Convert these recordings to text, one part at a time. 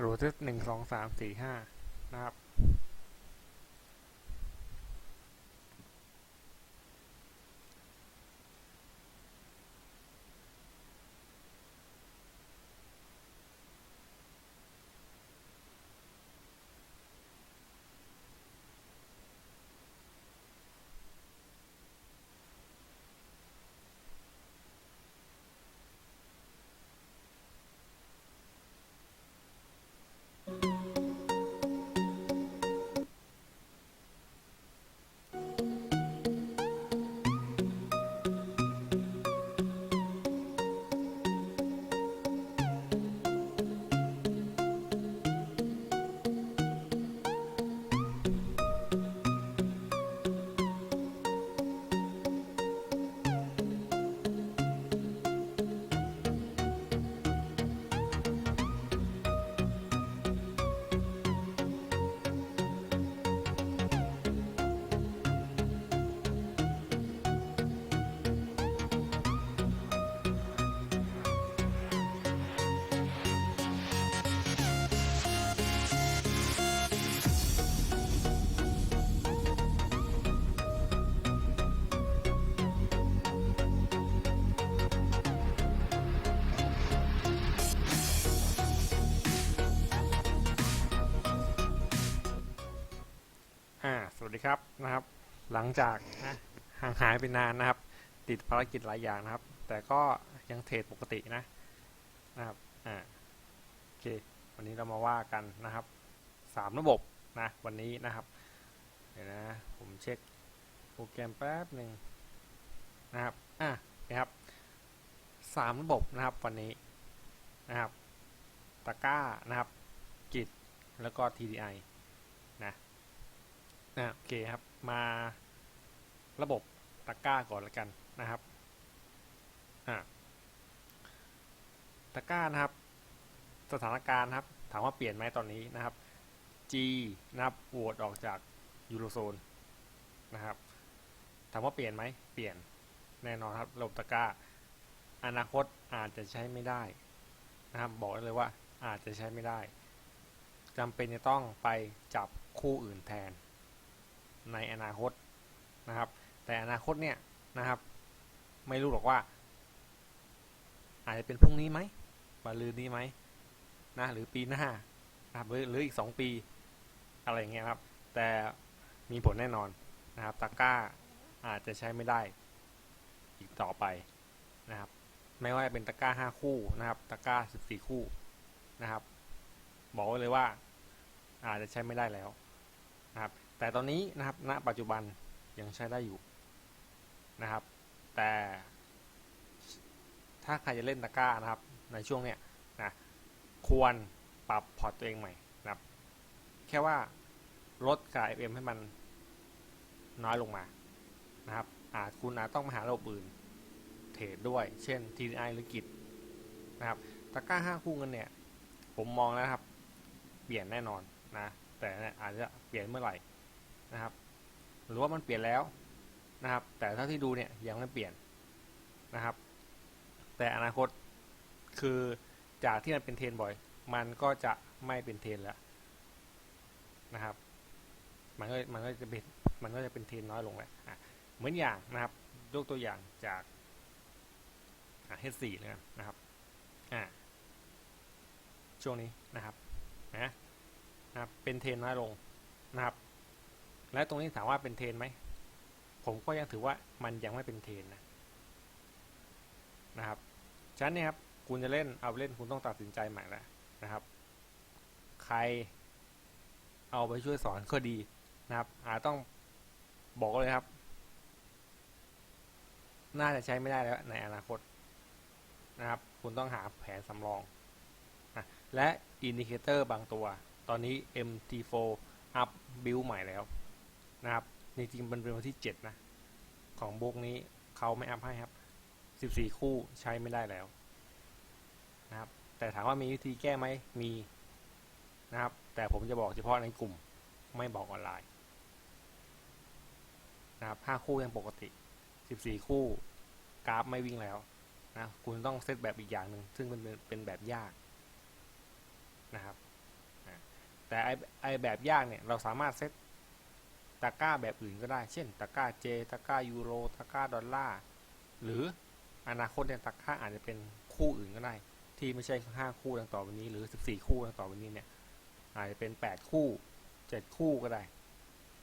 ทะลุที่หนึ่งสองสามสี่ห้านะครับ อ่าสวัสดีครับนะครับ หลังจากนะห่างหายไปนานนะครับ ติดภารกิจหลายอย่างนะครับ แต่ก็ยังเทรดปกตินะนะครับอ่าโอเค วันนี้เรามาว่ากันนะครับสามระบบนะวันนี้นะครับเดี๋ยวนะผมเช็คโปรแกรมแป๊บหนึ่งนะครับอะนะครับสามระบบนะครับวันนี้นะครับตะก้านะครับกิจแล้วก็ TDI อะโอเคครับ มาระบบตะกร้าก่อนแล้วกันนะครับอะตะกร้านะครับ สถานการณ์ครับ ถามว่าเปลี่ยนไหมตอนนี้นะครับ G นะครับโหวตออกจากยูโรโซนนะครับ ถามว่าเปลี่ยนไหมเปลี่ยนแน่นอนครับระบบตะกร้า อนาคตอาจจะใช้ไม่ได้นะครับ บอกได้เลยว่าอาจจะใช้ไม่ได้จำเป็นจะต้องไปจับคู่อื่นแทน ในอนาคตนะครับ แต่อนาคตเนี่ยนะครับ ไม่รู้หรอกว่า อาจจะเป็นพรุ่งนี้ไหมบาลืนนี้ไหมนะหรือปีหน้านะครับหรืออีกสองปี อะไรอย่างเงี้ยครับ แต่มีผลแน่นอนนะครับตะกร้าอาจจะใช้ไม่ได้อีกต่อไปนะครับ ไม่ว่าจะเป็นตะกร้าห้าคู่นะครับ ตะกร้าสิบสี่คู่นะครับ บอกไว้เลยว่าอาจจะใช้ไม่ได้แล้ว แต่ตอนนี้นะครับณปัจจุบันยังใช้ได้อยู่นะครับ แต่ถ้าใครจะเล่นตะกร้านะครับในช่วงเนี้ยนะควรปรับพอร์ตตัวเองใหม่นะครับ แค่ว่าลดกาย FM ให้มันน้อยลงมานะครับอาจคุณอาจต้องมาหาระบบอื่นเทรดด้วย เช่น TDI หรือกิจนะครับตะกร้าห้าคู่เงินเนี่ย ผมมองแล้วนะครับ เปลี่ยนแน่นอนนะ แต่อาจจะเปลี่ยนเมื่อไหร่ นะครับ หรือว่ามันเปลี่ยนแล้วนะครับ แต่เท่าที่ดูเนี่ยยังไม่เปลี่ยนนะครับ แต่อนาคตคือจากที่มันเป็นเทรนบ่อย มันก็จะไม่เป็นเทรนแล้วนะครับ มันก็มันก็จะเป็นมันก็จะเป็นเทรนน้อยลงแหละเหมือนอย่างนะครับยกตัวอย่างจากอะ H4 เลยนนะครับอ่าช่วงนี้นะครับนะนะครับเป็นเทรนน้อยลงนะครับ และตรงนี้ถามว่าเป็นเทรนไหม ผมก็ยังถือว่ามันยังไม่เป็นเทรนนะนะครับฉะนั้นเนี่ยครับคุณจะเล่นเอาเล่นคุณต้องตัดสินใจใหม่แล้วนะครับ ใครเอาไปช่วยสอนก็ดีนะครับ อาจต้องบอกเลยครับ น่าจะใช้ไม่ได้แล้วในอนาคตนะครับ คุณต้องหาแผนสำรองนะและอินดิเคเตอร์บางตัว ตอนนี้ MT4 อัพบิลใหม่แล้ว นะครับจริงๆมันเป็นวันที่ 7 นะ ของโบกนี้เขาไม่อัพให้ครับ 14 คู่ใช้ไม่ได้แล้วนะครับ แต่ถามว่ามีวิธีแก้ไหมมีนะครับ แต่ผมจะบอกเฉพาะในกลุ่มไม่บอกออนไลน์นะครับ 5 คู่ยังปกติ 14 คู่กราฟไม่วิ่งแล้วนะคุณต้องเซตแบบอีกอย่างหนึ่งซึ่งเป็นเป็นแบบยากนะครับแต่ไอไอแบบยากเนี่ยเราสามารถเซต ตะกร้าแบบอื่นก็ได้ เช่น ตะกร้าเจ ตะกร้ายูโร ตะกร้าดอลลาร์ หรืออนาคตเนี่ยตะกร้าอาจจะเป็นคู่อื่นก็ได้ ที่ไม่ใช่ห้าคู่ดังต่อไปนี้ หรือสิบสี่คู่ดังต่อไปนี้เนี่ย อาจจะเป็นแปดคู่เจ็ดคู่ก็ได้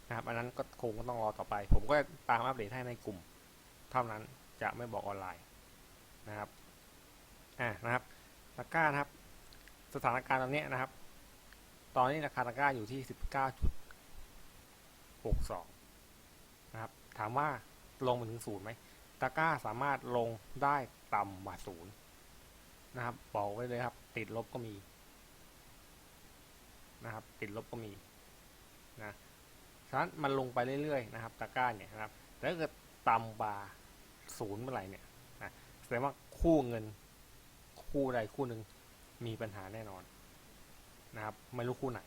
นะครับ อันนั้นก็คงต้องรอต่อไป ผมก็ตามอัปเดตให้ในกลุ่ม เท่านั้นจะไม่บอกออนไลน์นะครับ อ่า นะครับ ตะกร้านะครับ สถานการณ์ตอนนี้นะครับ ตอนนี้ราคาตะกร้าอยู่ที่สิ กสองนะครับ ถามว่าลงมาถึงศูนย์ไหมตะก้าสามารถลงได้ต่ำกว่าศูนย์นะครับบอกไว้เลยครับ ติดลบก็มี นะครับ ติดลบก็มีนะฉะนั้นมันลงไปเรื่อยๆนะครับ ตะก้าเนี่ยนะครับแต่ถ้าเกิดต่ำกว่าศูนย์เมื่อไหร่เนี่ยนะแสดงว่าคู่เงินคู่ใดคู่หนึ่งมีปัญหาแน่นอนนะครับ ไม่รู้คู่ไหน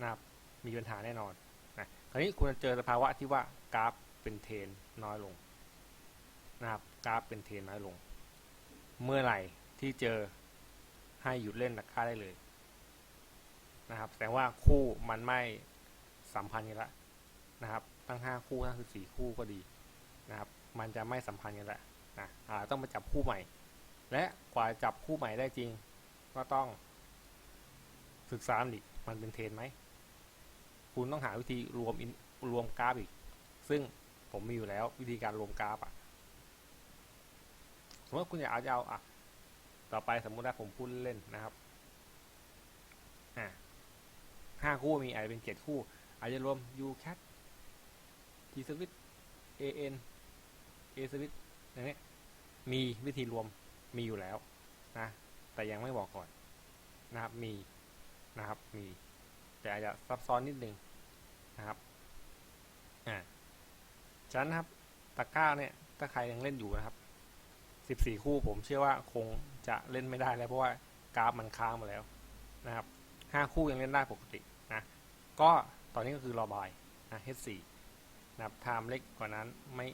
นะครับ มีปัญหาแน่นอน ราวนี้คุณจะเจอสภาวะที่ว่ากราฟเป็นเทรนน้อยลงนะครับกราฟเป็นเทรนน้อยลง เมื่อไหร่ที่เจอให้หยุดเล่นราคาได้เลยนะครับแสดงว่าคู่มันไม่สัมพันธ์กันละนะครับ ตั้งห้าคู่ทั้งสิบสี่คู่ก็ดีนะครับ มันจะไม่สัมพันธ์กันละนะต้องมาจับคู่ใหม่ และกว่าจับคู่ใหม่ได้จริง ก็ต้องศึกษาอีกมันเป็นเทรนไหม คุณต้องหาวิธีรวมรวมกราฟอีก ซึ่งผมมีอยู่แล้ววิธีการรวมกราฟอะสมมติว่าคุณอยากเอาจะเอาอะต่อไปสมมุติว่าผมพูดเล่นนะครับอ่าห้าคู่มีอาจจะเป็นเจ็ดคู่ อาจจะรวม u cat t switch an a switch อย่างนี้มีวิธีรวมมีอยู่แล้วนะ แต่ยังไม่บอกก่อนนะครับ มีนะครับ มี แต่อาจจะซับซ้อนนิดนึงนะครับอ่าฉะนั้นครับตะก้าเนี่ยถ้าใครยังเล่นอยู่นะครับ 14 คู่ผมเชื่อว่าคงจะเล่นไม่ได้แล้วเพราะว่ากราฟมันค้างมาแล้วนะครับ 5 คู่ยังเล่นได้ปกตินะก็ตอนนี้ก็คือรอบายนะ H4 นะครับไทม์เล็กกว่านั้นไม่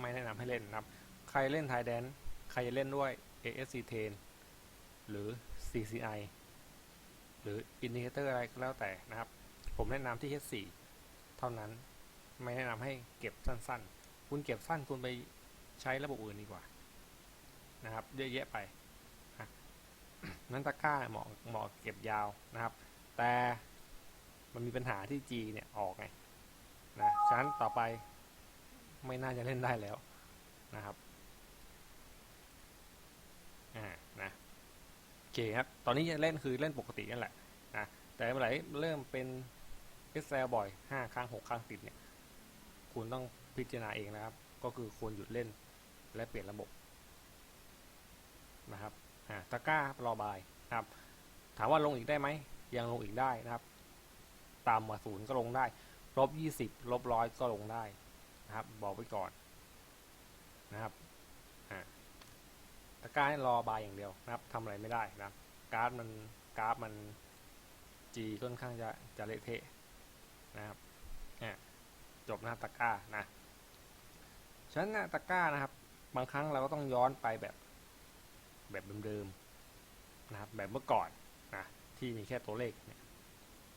ไม่แนะนำให้เล่นนะครับ ใครเล่นไทยแดนใครจะเล่นด้วย ASC 10 หรือ CCI หรืออินดิเคเตอร์อะไรก็แล้วแต่นะครับ ผมแนะนำที่ H4 เท่านั้นไม่แนะนำให้เก็บสั้นๆ คุณเก็บสั้นคุณไปใช้ระบบอื่นดีกว่า นะครับเยอะแยะไปนั้นตะกร้าเหมาะเหมาะเก็บยาวนะครับ แต่มันมีปัญหาที่ G เนี่ยออกไงนะฉะนั้นต่อไปไม่น่าจะเล่นได้แล้วนะครับอ่า เคครับ ตอนนี้เล่นคือเล่นปกตินั่นแหละนะแต่เมื่อไหร่เริ่มเป็น Excel บ่อยห้าครั้งหกครั้งติดเนี่ย คุณต้องพิจารณาเองนะครับ ก็คือควรหยุดเล่นและเปลี่ยนระบบนะครับอ่าตะกร้ารอบายครับ ถามว่าลงอีกได้ไหม ยังลงอีกได้นะครับต่ำกว่าศูนย์ก็ลงได้ ลบยี่สิบลบร้อยก็ลงได้นะครับ บอกไว้ก่อนนะครับ ตะกร้าให้รอบายอย่างเดียวนะครับทำอะไรไม่ได้นะครับการ์ดมันกราฟมันจีค่อนข้างจะจะเละเทะนะครับจบนะครับตะกร้านะฉะนั้นนะตะกร้านะครับ บางครั้งเราก็ต้องย้อนไปแบบแบบเดิมๆนะครับแบบเมื่อก่อนนะที่มีแค่ตัวเลขเนี่ย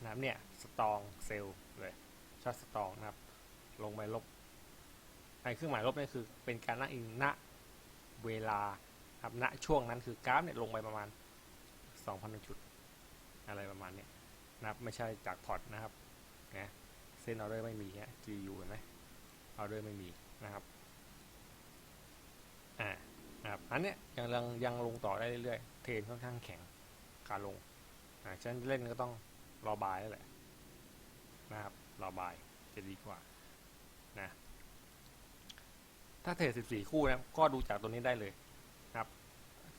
นะครับเนี่ยสตองเซลเลยชาร์ตสตองนะครับ ลงไปลบไอ้เครื่องหมายลบนี่คือเป็นการนั่งอิงณเวลา ครับณช่วงนั้นคือกราฟเนี่ยลงไปประมาณ 2,000 จุด อะไรประมาณเนี้ยนะครับไม่ใช่จากพอร์ตนะครับนะเส้นออเดอร์ไม่มีฮะ GU เห็นไหมออเดอร์ไม่มีนะครับอ่านะครับอันเนี้ยยังยังยังลงต่อได้เรื่อยๆ เทรนค่อนข้างแข็งขาลงอ่าฉะนั้นเล่นก็ต้องรอบายแล้วแหละนะครับรอบายจะดีกว่านะถ้าเทรด14 คู่นะก็ดูจากตัวนี้ได้เลย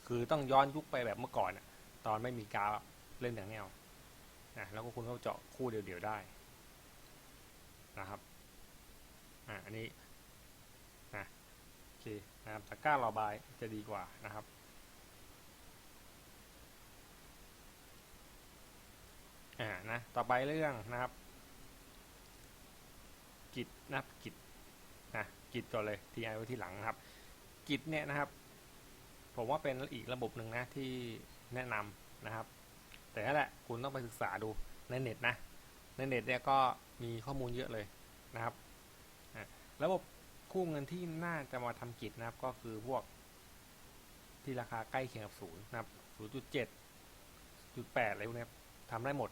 คือต้องย้อนยุคไปแบบเมื่อก่อนอะตอนไม่มีกราฟเล่นอย่างแนวนะแล้วก็คุณก็เจาะคู่เดียวๆได้นะครับอ่าอันนี้นะโอเคนะครับตะกร้ารอบายจะดีกว่านะครับอ่านะต่อไปเรื่องนะครับ กิจนะครับกิจนะกิจก่อนเลยทีไอไว้ที่หลังนะครับ กิจเนี่ยนะครับ ผมว่าเป็นอีกระบบหนึ่งนะที่แนะนำนะครับ แต่นั่นแหละคุณต้องไปศึกษาดูในเน็ตนะ ในเน็ตเนี่ยก็มีข้อมูลเยอะเลยนะครับระบบคู่เงินที่น่าจะมาทำกิจนะครับก็คือพวกที่ราคาใกล้เคียงกับศูนย์นะครับศูนย์จุดเจ็ดจุดแปดอะไรพวกเนี้ยทำได้หมด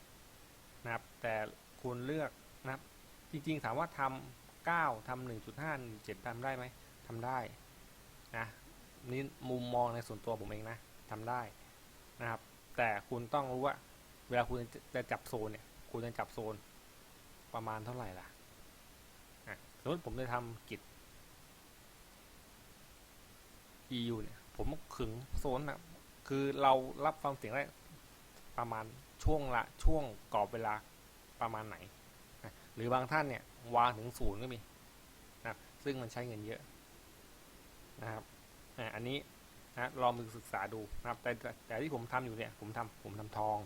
นะครับ แต่คุณเลือกนะครับ จริงๆถามว่าทำเก้าทำหนึ่งจุดห้าเจ็ดทำได้ไหมทำได้นะ นี่มุมมองในส่วนตัวผมเองนะทำได้นะครับ แต่คุณต้องรู้ว่า เวลาคุณจะจับโซนเนี่ย คุณจะจับโซนประมาณเท่าไหร่ล่ะอะสมมติผมจะทำกิจ EU เนี่ย ผมขึงโซนนะคือเรารับความเสี่ยงได้ประมาณช่วงละช่วงกรอบเวลาประมาณไหนนะหรือบางท่านเนี่ยวางถึงศูนย์ก็มีนะซึ่งมันใช้เงินเยอะนะครับ อันนี้นะลองมือศึกษาดูนะครับ แต่แต่ที่ผมทำอยู่เนี่ย ผมทำผมทำทอง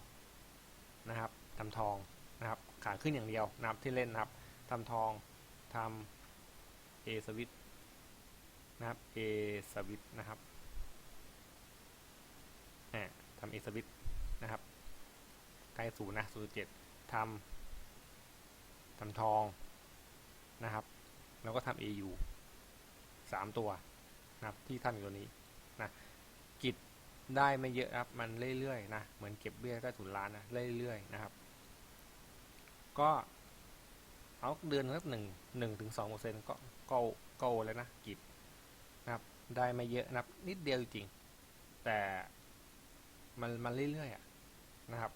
นะครับทำทองนะครับ ขาขึ้นอย่างเดียวนะครับที่เล่นนะครับทำทองทำเอสวิตนะครับเอสวิตนะครับทำเอสวิตนะครับใกล้ศูนย์นะศูนย์เจ็ดทำทำทองนะครับ แล้วก็ทำ AU สามตัว นะครับที่ทำอยู่ตัวนี้นะกิจได้ไม่เยอะครับมันเรื่อยๆนะเหมือนเก็บเบี้ยใต้ถุนร้านนะเรื่อยๆนะครับ ก็เอาเดือนละหนึ่งหนึ่งถึงสองเปอร์เซ็นต์ก็ก็ก็โอแล้วนะกิจนะครับ ได้ไม่เยอะนะครับ นิดเดียวจริงแต่มันมันเรื่อยๆอะนะครับ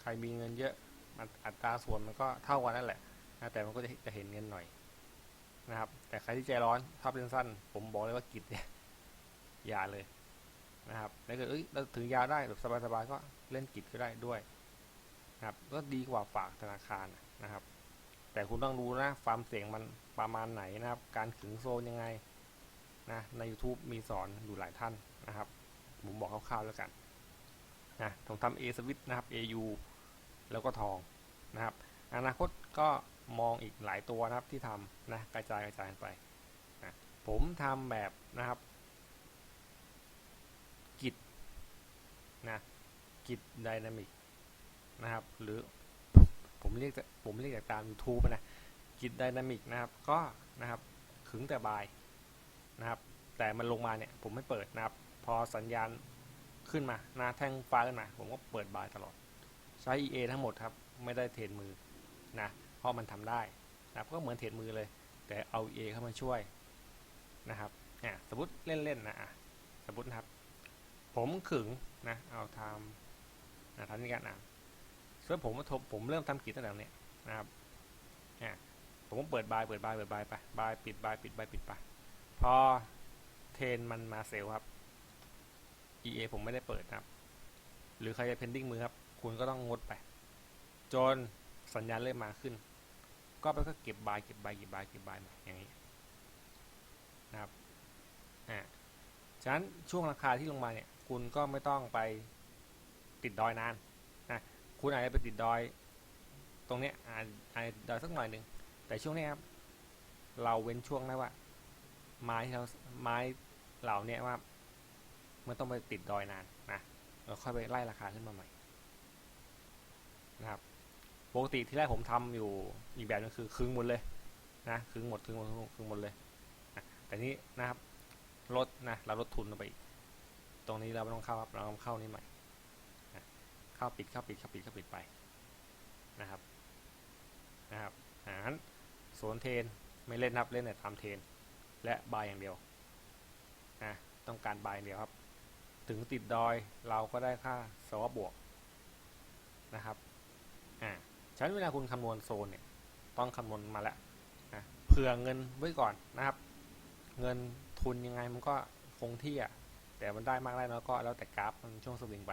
ใครมีเงินเยอะมันอัตราส่วนมันก็เท่ากันนั่นแหละนะแต่มันก็จะจะเห็นเงินหน่อย นะครับ แต่ใครที่ใจร้อนชอบเล่นสั้น ผมบอกเลยว่ากิจเนี่ยอย่าเลยนะครับถ้าเกิดเอ้ยเราถึงยาวได้แบบสบายๆก็เล่นกิจก็ได้ด้วยนะครับก็ดีกว่าฝากธนาคารนะครับ แต่คุณต้องดูนะความเสี่ยงมันประมาณไหนนะครับ การขึงโซนยังไงนะใน YouTube มีสอนอยู่หลายท่านนะครับผมบอกคร่าวๆแล้วกันนะผมทำ A สวิตนะครับ AU แล้วก็ทองนะครับ อนาคตก็ มองอีกหลายตัวนะครับที่ทำนะกระจายกระจายไปนะผมทำแบบนะครับ กิจนะกิจไดนามิกนะครับ หรือผมเรียกจะผมเรียกจากตาม YouTube นะกิจไดนามิกนะครับ ก็นะครับขึงแต่บายนะครับ แต่มันลงมาเนี่ยผมไม่เปิดนะครับ พอสัญญาณขึ้นมาหน้าแท่งฟ้าขึ้นมา ผมก็เปิดบายตลอด ใช้ EA ทั้งหมดครับ ไม่ได้เทรดมือนะ เพราะมันทำได้นะครับก็เหมือนเทรดมือเลย แต่เอา EA เข้ามาช่วยนะครับอะสมมติเล่นๆนะอะสมมตินะครับ ผมขึงนะเอาทำนะทำนี่กันอะส่วนผมผมเริ่มทำกิจตั้งแต่เนี้ยนะครับอะผมก็เปิดบายเปิดบายเปิดบายไปบายปิดบายปิดบายปิดไปพอเทรนมันมาเซลครับ EA ผมไม่ได้เปิดนะครับ หรือใครจะ pending มือครับ คุณก็ต้องงดไป จน สัญญาณเริ่มมาขึ้น ก็ไปก็เก็บบายเก็บบายเก็บบายเก็บบายมาอย่างนี้นะครับอ่าฉะนั้นช่วงราคาที่ลงมาเนี่ยคุณก็ไม่ต้องไปติดดอยนานนะคุณอาจจะไปติดดอยตรงเนี้ยอาจอาจจะดอยสักหน่อยหนึ่งแต่ช่วงนี้ครับเราเว้นช่วงนะว่า ไม้เราไม้เหล่านี้ว่าไม่ต้องไปติดดอยนานนะเราค่อยไปไล่ราคาขึ้นมาใหม่นะครับ ปกติที่แรกผมทำอยู่อีกแบบนึงคือคึงหมดเลยนะคึงหมดคึงหมดคึงหมดเลยแต่นี้นะครับลดนะเราลดทุนลงไปอีกตรงนี้เราไม่ต้องเข้าครับเราต้องเข้านี่ใหม่เข้าปิดเข้าปิดเข้าปิดเข้าปิดไปนะครับนะครับอ่างั้นโซนเทนไม่เล่นนับเล่นแต่ทำเทน และบายอย่างเดียวนะต้องการบายอย่างเดียวครับ ถึงติดดอยเราก็ได้ค่าสวบวกนะครับอ่า ฉะนั้นเวลาคุณคำนวณโซนเนี่ยต้องคำนวณมาแล้วนะเผื่อเงินไว้ก่อนนะครับ เงินทุนยังไงมันก็คงที่อะแต่มันได้มากได้น้อยก็แล้วแต่กราฟมันช่วงสวิงไป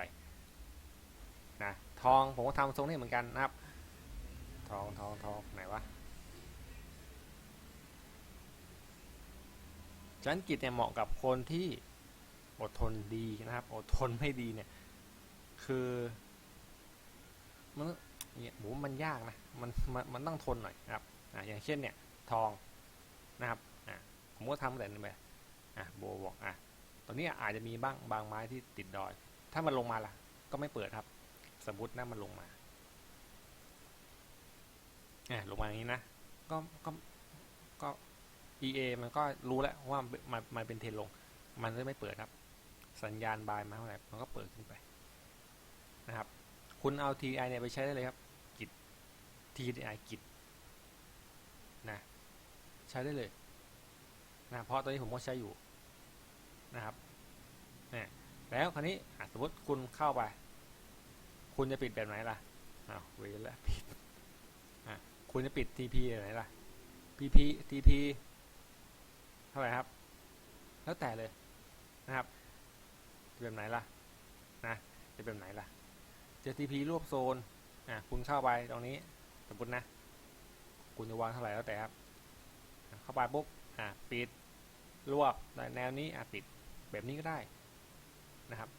นะทองผมก็ทำทรงนี้เหมือนกันนะครับ ทองทองทองไหนวะฉะนั้นกิจเนี่ยเหมาะกับคนที่อดทนดีนะครับ อดทนไม่ดีเนี่ย คือมัน เนี่ยผมมันยากนะมันมันมันต้องทนหน่อยนะครับอ่าอย่างเช่นเนี่ยทองนะครับอ่าผมก็ทำแต่นี่แบบอะโบบอกอะตอนนี้อาจจะมีบ้างบางไม้ที่ติดดอย ถ้ามันลงมาล่ะ ก็ไม่เปิดครับ สมมตินะมันลงมาอ่าลงมาอย่างนี้นะก็ก็ก็ EA มันก็รู้แล้วว่ามันมันเป็นเทรนลง มันจะไม่เปิดครับ สัญญาณบายมาเท่าไหร่มันก็เปิดขึ้นไปนะครับ คุณเอา TDI เนี่ยไปใช้ได้เลยครับ กิจ TDI กิจนะใช้ได้เลยนะเพราะตอนนี้ผมก็ใช้อยู่นะครับนี่แล้วคราวนี้สมมติคุณเข้าไป คุณจะปิดแบบไหนล่ะอ้าวเวลปิดอะคุณจะปิด TP แบบไหนล่ะ PP TP เท่าไหร่ครับ แล้วแต่เลยนะครับจะแบบไหนล่ะนะจะแบบไหนล่ะ จะ TP รวบโซน อะ คุณเข้าไปตรงนี้ สมมตินะ คุณจะวางเท่าไหร่แล้วแต่ครับ เข้าไปปุ๊บ อะ ปิด รวบ แนวนี้ อะ ปิด แบบนี้ก็ได้ นะครับ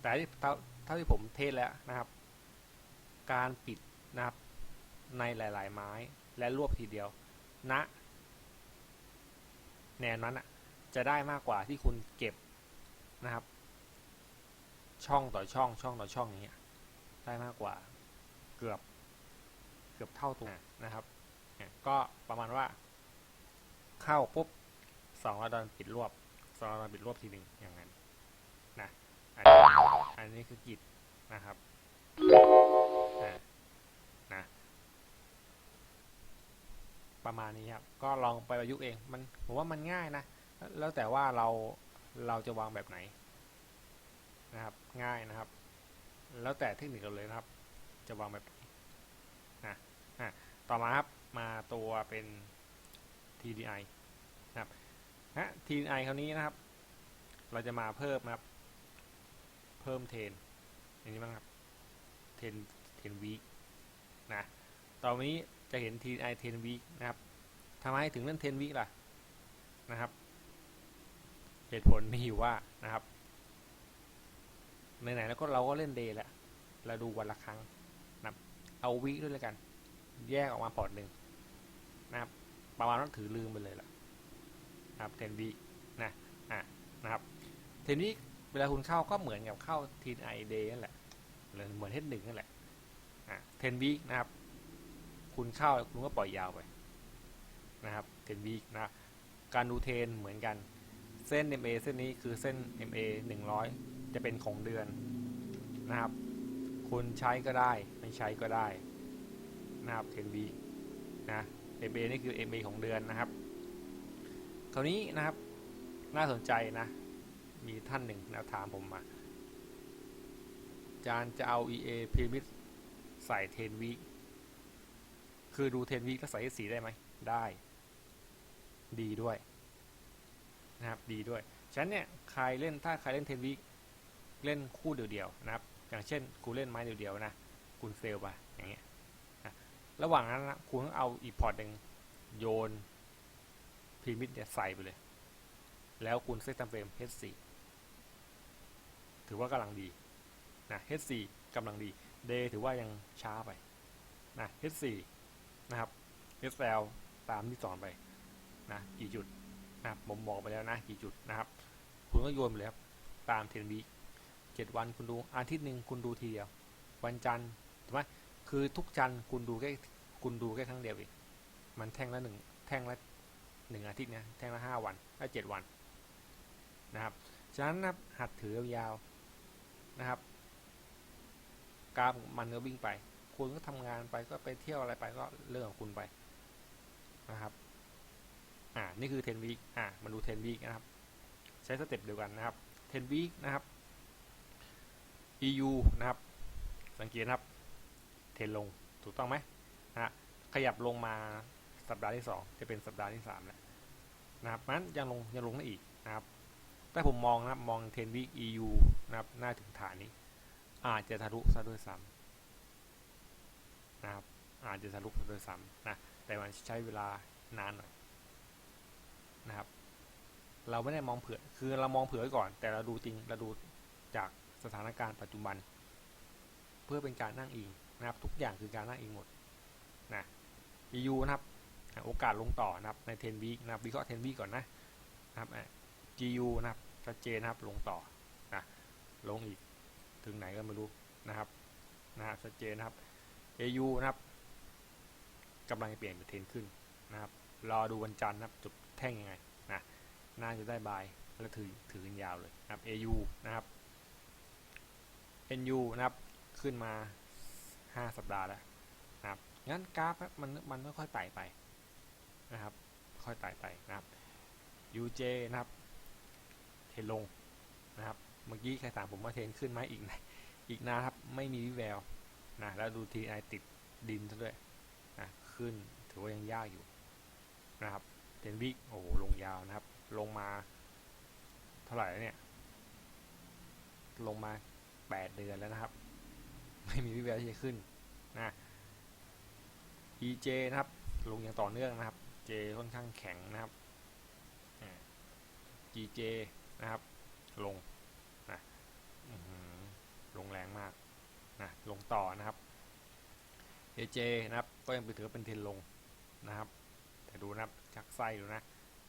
แต่เท่าเท่าที่ผมเทสแล้วนะครับ การปิดนะครับ ในหลาย ๆ ไม้ และรวบทีเดียวณนะแนวนั้นอะ จะได้มากกว่าที่คุณเก็บนะครับ ช่องต่อช่อง ช่องต่อช่องอย่างเงี้ย ได้มากกว่าเกือบเกือบเท่าตัวนะครับเนี่ยก็ประมาณว่า เข้าปุ๊บสองร้อยดอลลาร์ปิดรวบสองร้อยดอลลาร์ปิดรวบทีหนึ่งอย่างนั้นนะอันนี้อันนี้คือกิจนะครับนะนะประมาณนี้ครับ ก็ลองไปประยุกต์เอง มันผมว่ามันง่ายนะ แล้วแต่ว่าเราเราจะวางแบบไหนนะครับ ง่ายนะครับ แล้วแต่เทคนิคเราเลยนะครับ จะวางแบบนะอะต่อมาครับมาตัวเป็น TDI นะครับนะ TDI คราวนี้นะครับ เราจะมาเพิ่มนะครับ เพิ่มเทนอย่างนี้บ้างครับเทนเทนวีนะตอนนี้จะเห็น TDI 10 week นะครับทำไมถึงเล่น10 week ล่ะนะครับ เหตุผลมีอยู่ว่านะครับ ไหนๆแล้วก็เราก็เล่นเดย์แหละเราดูวันละครั้งนะเอาวีคด้วยแล้วกัน แยกออกมาพอร์ตหนึ่งนะครับประมาณว่าถือลืมไปเลยล่ะนะครับ10 week นะอะนะครับ10 week เวลาคุณเข้าก็เหมือนกับเข้า TDI day นั่นแหละหรือเหมือน H1 นั่นแหละอะ10 week นะครับ คุณเข้าคุณก็ปล่อยยาวไปนะครับเทนวีนะการดูเทนเหมือนกันเส้น MA เส้นนี้คือเส้น MA 100 จะเป็นของเดือนนะครับ คุณใช้ก็ได้ไม่ใช้ก็ได้นะครับเทนวีนะ MA นี่คือ MA ของเดือนนะครับ คราวนี้นะครับน่าสนใจนะ มีท่านหนึ่งนะถามผมมาจานจะเอา EA p r e m i s ใส่เทนวีคือดูเทนวีแล้วใส่สีได้ไหม ได้ ดีด้วยนะครับ ดีด้วย ฉันเนี่ย ใครเล่นถ้าใครเล่นเทนวี เล่นคู่เดียวๆนะครับ อย่างเช่นคุณเล่นไม้เดียวๆนะคุณเฟลไปอย่างเงี้ยนะระหว่างนั้นนะคุณต้องเอาอีพอร์ตหนึ่งโยนพีมิดเนี่ยใส่ไปเลย แล้วคุณเซตตามเฟรม H4 ถือว่ากำลังดีนะ H4 กำลังดี Day ถือว่ายังช้าไปนะ H4 นะครับ SL ตามที่สอนไปนะกี่จุดนะผมบอกไปแล้วนะกี่จุดนะครับ คุณก็โยนไปเลยครับ ตามเทนวี เจ็ดวันคุณดูอาทิตย์หนึ่งคุณดูทีเดียว วันจันทร์ถูกไหมคือทุกจันทร์คุณดูแค่คุณดูแค่ครั้งเดียวเองมันแท่งละหนึ่งแท่งละหนึ่งอาทิตย์เนี่ยแท่งละห้าวันถ้าเจ็ดวันนะครับฉะนั้นนะหัดถือยาวนะครับกราฟมันก็วิ่งไป คุณก็ทำงานไปก็ไปเที่ยวอะไรไปก็เรื่องของคุณไปนะครับอ่านี่คือ 10 week อ่ามาดู 10 week นะครับ ใช้สเต็ปเดียวกันนะครับ 10 week นะครับ EU นะครับ สังเกตนะครับ เทนลงถูกต้องไหมนะขยับลงมาสัปดาห์ที่ 2 จะเป็นสัปดาห์ที่3แล้วนะครับนั้นยังลงยังลงได้อีกนะครับแต่ผมมองนะครับมอง10 week EU นะครับหน้าถึงฐานนี้ อาจจะทะลุซะด้วยซ้ำนะครับอาจจะทะลุซะด้วยซ้ำนะแต่มันใช้เวลานานหน่อยนะครับ เราไม่ได้มองเผื่อคือเรามองเผื่อก่อน แต่เราดูจริงเราดูจาก สถานการณ์ปัจจุบัน เพื่อเป็นการนั่งอิงนะครับ ทุกอย่างคือการนั่งอิงหมดนะ EU นะครับโอกาสลงต่อนะครับใน10 week นะครับวิเคราะห์10 week ก่อนนะนะครับ GU นะครับชัดเจนนะครับลงต่อนะลงอีกถึงไหนก็ไม่รู้นะครับนะฮะชัดเจนนะครับ AU นะครับกำลังจะเปลี่ยนเป็นเทนขึ้นนะครับรอดูวันจันทร์นะครับจบแท่งยังไงนะน่าจะได้บายแล้วถือถือกันยาวเลยนะครับ AU นะครับ NU นะครับขึ้นมา 5 สัปดาห์แล้วนะครับงั้นกราฟมันมันไม่ค่อยไต่ไปนะครับค่อยไต่ไปนะครับ UJ นะครับ เทนลงนะครับเมื่อกี้ใครถามผมว่าเทนขึ้นไหมอีกนะอีกนะครับไม่มีวิแววนะแล้วดูทีไอติดดินซะด้วยนะขึ้นถือว่ายังยากอยู่นะครับเทนวิกโอ้โหลงยาวนะครับ ลงมาเท่าไหร่เนี่ย ลงมา 8 เดือนแล้วนะครับ ไม่มีวิแววที่จะขึ้นนะ EJ นะครับ ลงอย่างต่อเนื่องนะครับ J ค่อนข้างแข็งนะครับ GJ นะครับ ลงนะลงแรงมากนะลงต่อนะครับ AJ นะครับ ก็ยังไปถือเป็นเทรนลงนะครับ แต่ดูนะครับชักไส้ดูนะ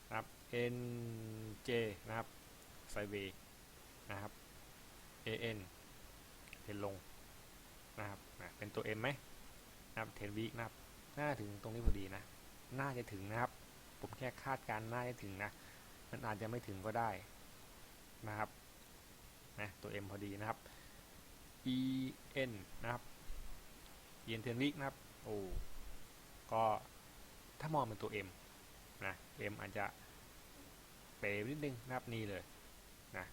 นะครับ NJ นะครับไซเวนะครับ AN เทรนลงนะครับนะเป็นตัว M ไหมนะครับเทรนวีคนะครับน่าถึงตรงนี้พอดีนะ น่าจะถึงนะครับ ผมแค่คาดการน่าจะถึงนะ มันอาจจะไม่ถึงก็ได้นะครับนะตัว M พอดีนะครับ EN นะครับ EN เทนวีคนะครับโอ้ก็ถ้ามองเป็นตัว M นะ M อาจจะเป๋นิดนึงนะครับนี่เลยนะ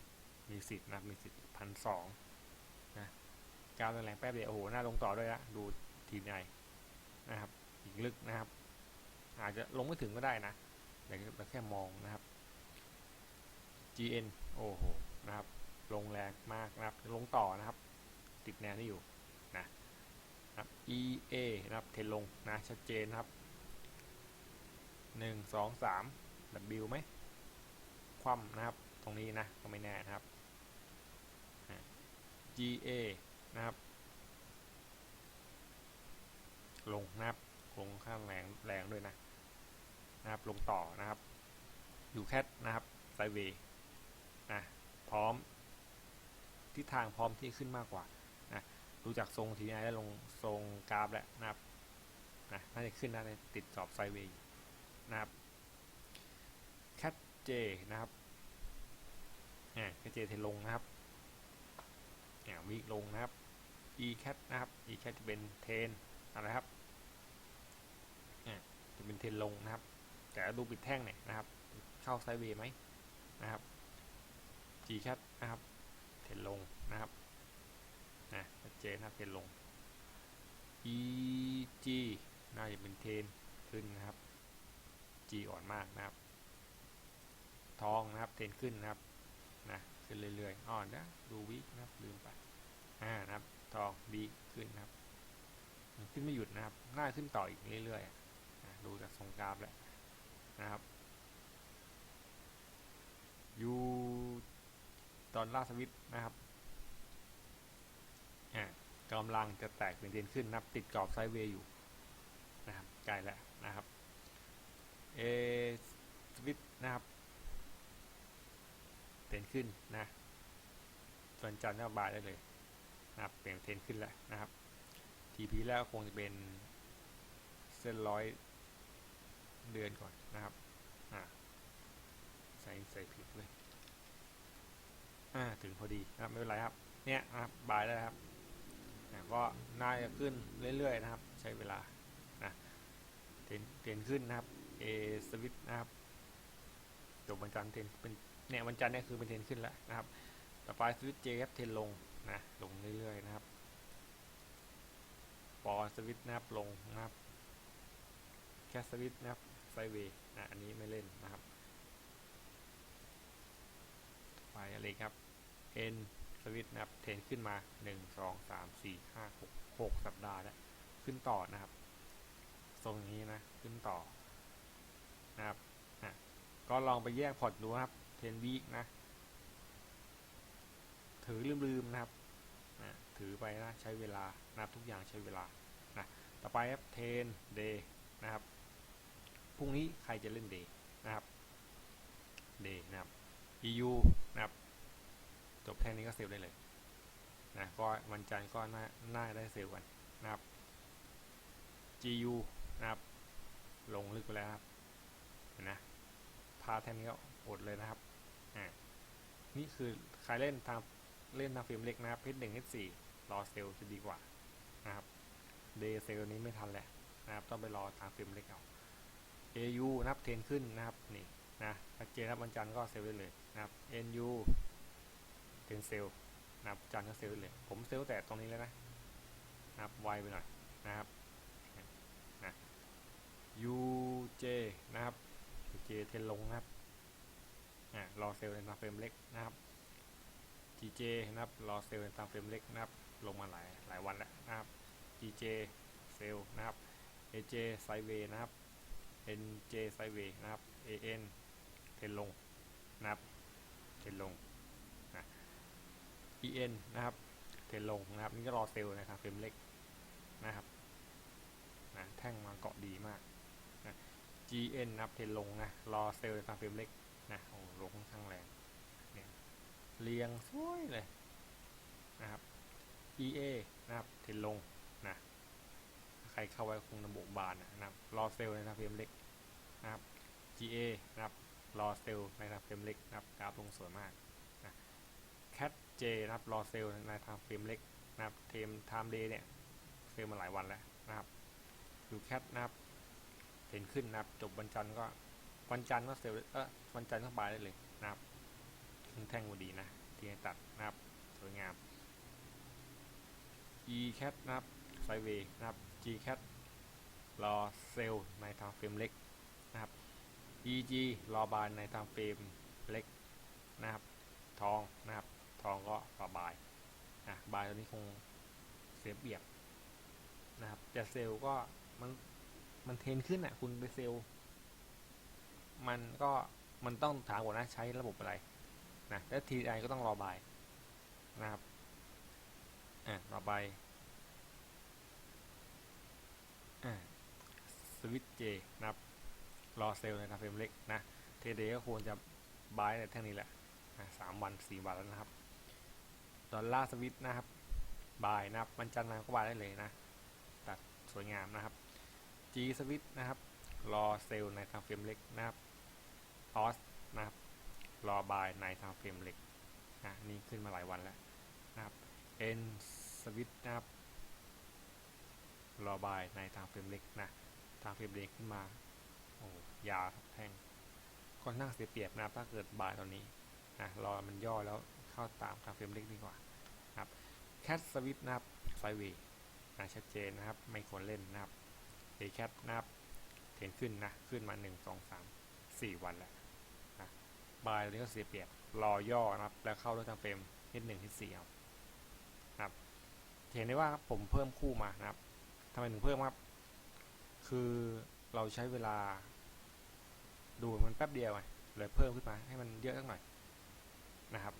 มีสิทธิ์นะมีสิทธิ์พันสอง กาวแรงแป๊บเดียวโอ้โหน่าลงต่อด้วยละดูทีมใหญ่นะครับอีกลึกนะครับ อาจจะลงไม่ถึงก็ได้นะแต่เราแค่มองนะครับ GN โอ้โหนะครับ ลงแรงมากนะครับ ลงต่อนะครับ ติดแนวที่อยู่นะนะครับ EA นะครับ เทนลงนะ ชัดเจนครับหนึ่งสองสาม W ไหม คว่ำนะครับ ตรงนี้นะ ก็ไม่แน่นะครับ GA นะครับ ลงนะครับลงข้างแรงแรงด้วยนะนะครับ ลงต่อนะครับ อยู่แคทนะครับไซเวย์นะพร้อมทิศทางพร้อมที่ขึ้นมากกว่านะดูจากทรงทีไอแล้วลงทรงกราฟแล้วนะครับนะน่าจะขึ้นนะติดกรอบไซเวย์นะครับแคทเจนะครับอ่าแคทเจเทลงนะครับอ่าวีลงนะครับ e cat นะครับ e cat จะเป็นเทนอะไรครับจะเป็นเทนลงนะครับ แต่ดูปิดแท่งเนี่ยนะครับ เข้าไซด์เวย์ไหมนะครับ g cat นะครับ เทนลงนะครับนะชัดเจนนะครับเทนลง e g น่าจะเป็นเทนขึ้นนะครับ G อ่อนมากนะครับ ทองนะครับเทรนขึ้นนะครับนะขึ้นเรื่อยๆอ่อนนะดูวิกนะครับลืมไปอ่านะครับ ทองบีขึ้นนะครับขึ้นไม่หยุดนะครับน่าขึ้นต่ออีกเรื่อยๆนะดูจากทรงกราฟแล้วนะครับยูตอนล่าสวิตนะครับกำลังจะแตกเป็นเทรนขึ้นนับติดกรอบไซด์เวย์อยู่นะครับใกล้แล้วนะครับเอสวิตนะครับเทรนขึ้นนะส่วนจันทร์ก็บายได้เลย นะครับเปลี่ยนเทรนขึ้นแล้วนะครับ TP แล้วคงจะเป็นเส้นร้อยเดือนก่อนนะครับอ่าใส่ใส่ผิดเลยอ่าถึงพอดีนะครับไม่เป็นไรครับเนี่ยนะครับบายแล้วครับก็น่าจะขึ้นเรื่อยๆนะครับ ใช้เวลานะเทรนเทรนขึ้นนะครับเอสวิตนะครับจบวันจันทร์เทรนเป็นเนี่ยวันจันทร์เนี่ยคือเป็นเทรนขึ้นแล้วนะครับ ต่อไปสวิตเจครับเทรนลง นะลงเรื่อยๆนะครับ ปอสวิตนะครับลงนะครับ แคสสวิตนะครับไซเวย์นะอันนี้ไม่เล่นนะครับ ไปอะไรครับเอ็นสวิตนะครับเทนขึ้นมา 1 2 3 4 5 6 6 สัปดาห์แล้วขึ้นต่อนะครับทรงนี้นะ ขึ้นต่อนะครับนะก็ลองไปแยกพอร์ตดูครับเทนวีคนะ ถือลืมๆนะครับนะถือไปนะใช้เวลานะทุกอย่างใช้เวลานะต่อไปครับเทนเดย์นะครับพรุ่งนี้ใครจะเล่นเดย์นะครับเดย์นะครับ EU นะครับจบแค่นี้ก็เซลได้เลยนะก็วันจันทร์ก็น่าน่าได้เซลกันนะครับ GU นะครับลงลึกไปแล้วครับเห็นนะพาแท่นี้ก็อดเลยนะครับอ่านี่คือใครเล่นทาง เล่นทางฟิล์มเล็กนะครับเพชรหนึ่งเพชรสี่รอเซลจะดีกว่านะครับเดย์เซลนี้ไม่ทันแหละนะครับต้องไปรอทางฟิล์มเล็กเอา AU นับเทนขึ้นนะครับนี่นะชัดเจนครับวันจันทร์ก็เซลล์ได้เลยนะครับ NU เทนเซลนะครับจันทร์ก็เซลล์ได้เลย ผมเซลแต่ตรงนี้แล้วนะนะครับไวไปหน่อยนะครับนะ UJ นะครับ UJ เทนลงนะครับอ่ารอเซลในตามเฟรมเล็กนะครับ GJ นะครับรอเซลล์ตามเฟรมเล็กนะครับลงมาหลายหลายวันแล้วนะครับ GJ เซลล์นะครับ AJ ไซเวย์นะครับ NJ ไซเวย์นะครับ AN เทรนลงนะครับเทรนลงนะ EN นะครับเทรนลงนะครับนี่ก็รอเซลล์ในทางเฟรมเล็กนะครับนะแท่งมาเกาะดีมากนะ GN นะครับเทรนลงนะรอเซลล์ในทางเฟรมเล็กนะโอ้ลงค่อนข้างแรง เรียงสวยเลยนะครับ EA นะครับเทนลงนะใครเข้าไว้คงระบบบานนะครับรอเซลล์ในทางเฟรมเล็กนะครับ GA นะครับรอเซลล์ในทางเฟรมเล็กนะครับกราฟลงสวยมากนะ Cat J นะครับรอเซลล์ในทางเฟรมเล็กนะครับเทมไทม์เดย์เนี่ยเซลล์มาหลายวันแล้วนะครับดูแคทนะครับเห็นขึ้นนะครับจบวันจันทร์ก็วันจันทร์ก็เซลล์เออวันจันทร์ก็บายได้เลยนะครับ แท่งพอดีนะที่ตัดนะครับสวยงาม E cat นะครับไซเวย์นะครับ G cat รอเซลในทางเฟรมเล็กนะครับ EG รอบายในทางเฟรมเล็กนะครับ ทองนะครับ ทองก็ต่อบายนะบายตัวนี้คงเสียเปรียบนะครับแต่เซลก็มันมันเทนขึ้นอะคุณไปเซลมันก็มันต้องถามก่อนนะใช้ระบบอะไร นะแล้วทีไอก็ต้องรอบายนะครับอ่ารอบายอ่าสวิตเจนะครับรอเซลล์ในทางเฟรมเล็กนะเทเดก็ควรจะบายในแท่งนี้แหละสามวันสี่วันแล้วนะครับ ดอลลาร์สวิตนะครับบายนะครับวันจันทร์ก็บายได้เลยนะ ตัดสวยงามนะครับ G สวิตนะครับ รอเซลล์ในทางเฟรมเล็กนะครับออส รอบายในทางเฟรมเล็กนะนี่ขึ้นมาหลายวันแล้วนะครับ N สวิตนะครับรอบายในทางเฟรมเล็กนะทางเฟรมเล็กขึ้นมาโอ้ยาวครับแท่งค่อนข้างเสียเปรียบนะครับถ้าเกิดบายตอนนี้นะรอมันย่อแล้วเข้าตามทางเฟรมเล็กดีกว่านะครับแคทสวิตนะครับไซเวย์นะชัดเจนนะครับ ไม่ควรเล่นนะครับเอแคทนะครับเห็นขึ้นนะ ขึ้นมา 1 2 3 4 วันแล้ว บายตัวนี้ก็เสียเปรียบรอย่อนะครับ แล้วเข้าด้วยทางเฟรมฮิตหนึ่งฮิตสี่เอานะครับเห็นได้ว่าผมเพิ่มคู่มานะครับทำไมถึงเพิ่มครับ คือเราใช้เวลา ดูมันแป๊บเดียวไงเลยเพิ่มขึ้นมาให้มันเยอะสักหน่อยนะครับ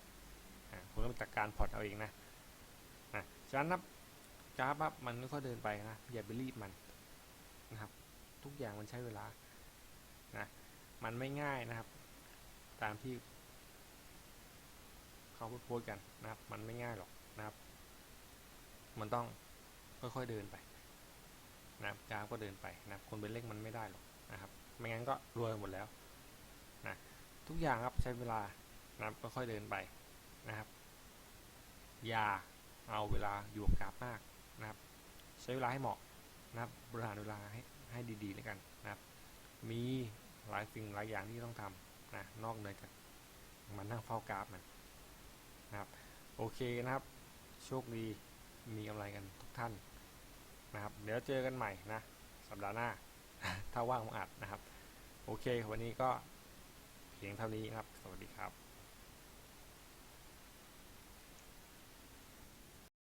คุณต้องจัดการพอร์ตเอาเองนะนะฉะนั้นนะกราบับมันไม่ค่อยเดินไปนะอย่าไปรีบมันนะครับ ทุกอย่างมันใช้เวลานะมันไม่ง่ายนะครับ ตามที่เขาพูดพูดกันนะครับ มันไม่ง่ายหรอกนะครับ มันต้องค่อยๆเดินไปนะครับกราฟก็เดินไปนะครับคนเป็นเลขมันไม่ได้หรอกนะครับ ไม่งั้นก็รวยหมดแล้วนะทุกอย่างครับใช้เวลานะครับค่อยๆเดินไปนะครับ อย่าเอาเวลาอยู่กับกราฟมากนะครับ ใช้เวลาให้เหมาะนะครับบริหารเวลาให้ให้ดีๆแล้วกันนะครับ มีหลายสิ่งหลายอย่างที่ต้องทำ นะนอกเหนือจากมันนั่งเฝ้ากราฟมันนะครับ โอเคนะครับ โชคดีมีกำไรกันทุกท่านนะครับ เดี๋ยวเจอกันใหม่นะ สัปดาห์หน้า ถ้าว่างผมอัดนะครับ โอเค วันนี้ก็เพียงเท่านี้นะครับ สวัสดีครับ